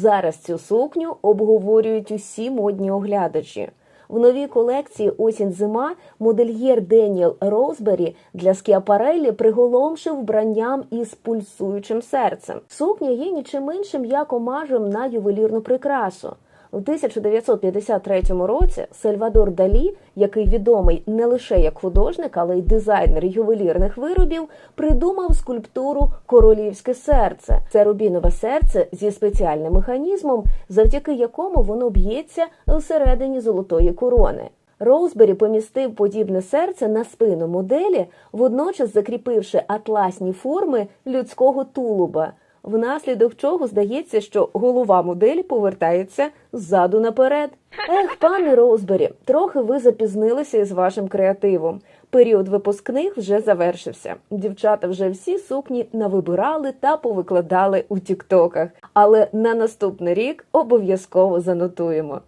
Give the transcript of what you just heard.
Зараз цю сукню обговорюють усі модні оглядачі. В новій колекції осінь зима модельєр Деніел Розбері для скіапарелі приголомшив вбранням із пульсуючим серцем. Сукня є нічим іншим як омажем на ювелірну прикрасу. У 1953 році Сальвадор Далі, який відомий не лише як художник, але й дизайнер ювелірних виробів, придумав скульптуру Королівське серце. Це рубінове серце зі спеціальним механізмом, завдяки якому воно б'ється всередині золотої корони. Роузбері помістив подібне серце на спину моделі, водночас закріпивши атласні форми людського тулуба внаслідок чого здається, що голова моделі повертається ззаду наперед. Ех, пане Розбері, трохи ви запізнилися із вашим креативом. Період випускних вже завершився. Дівчата вже всі сукні навибирали та повикладали у тіктоках. Але на наступний рік обов'язково занотуємо.